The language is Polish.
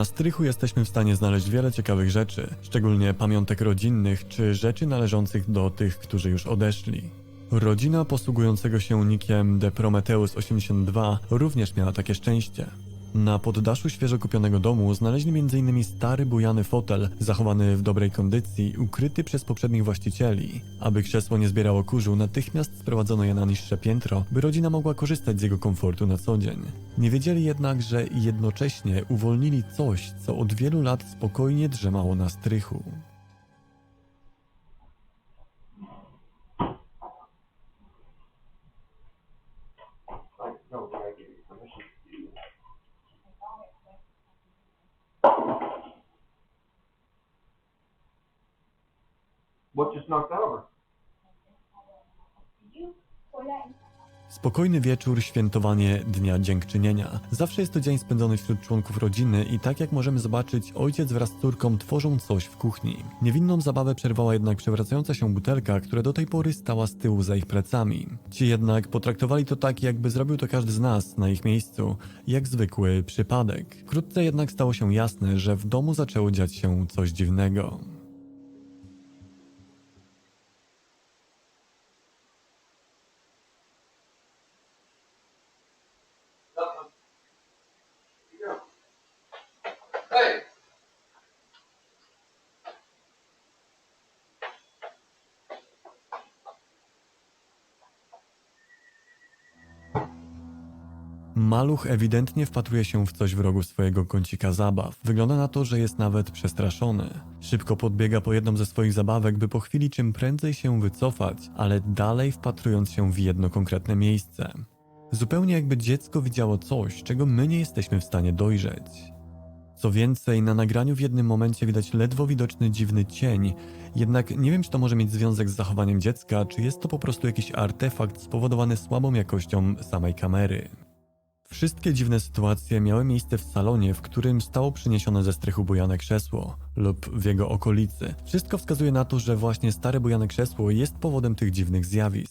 Na strychu jesteśmy w stanie znaleźć wiele ciekawych rzeczy, szczególnie pamiątek rodzinnych czy rzeczy należących do tych, którzy już odeszli. Rodzina posługującego się nikiem The Prometheus 82 również miała takie szczęście. Na poddaszu świeżo kupionego domu znaleźli m.in. stary bujany fotel, zachowany w dobrej kondycji, ukryty przez poprzednich właścicieli. Aby krzesło nie zbierało kurzu, natychmiast sprowadzono je na niższe piętro, by rodzina mogła korzystać z jego komfortu na co dzień. Nie wiedzieli jednak, że jednocześnie uwolnili coś, co od wielu lat spokojnie drzemało na strychu. What just knocked over? Spokojny wieczór, świętowanie Dnia Dziękczynienia. Zawsze jest to dzień spędzony wśród członków rodziny i tak jak możemy zobaczyć, ojciec wraz z córką tworzą coś w kuchni. Niewinną zabawę przerwała jednak przewracająca się butelka, która do tej pory stała z tyłu za ich plecami. Ci jednak potraktowali to tak, jakby zrobił to każdy z nas na ich miejscu, jak zwykły przypadek. Wkrótce jednak stało się jasne, że w domu zaczęło dziać się coś dziwnego. Maluch ewidentnie wpatruje się w coś w rogu swojego kącika zabaw. Wygląda na to, że jest nawet przestraszony. Szybko podbiega po jedną ze swoich zabawek, by po chwili czym prędzej się wycofać, ale dalej wpatrując się w jedno konkretne miejsce. Zupełnie jakby dziecko widziało coś, czego my nie jesteśmy w stanie dojrzeć. Co więcej, na nagraniu w jednym momencie widać ledwo widoczny dziwny cień, jednak nie wiem, czy to może mieć związek z zachowaniem dziecka, czy jest to po prostu jakiś artefakt spowodowany słabą jakością samej kamery. Wszystkie dziwne sytuacje miały miejsce w salonie, w którym stało przyniesione ze strychu bujane krzesło lub w jego okolicy. Wszystko wskazuje na to, że właśnie stare bujane krzesło jest powodem tych dziwnych zjawisk.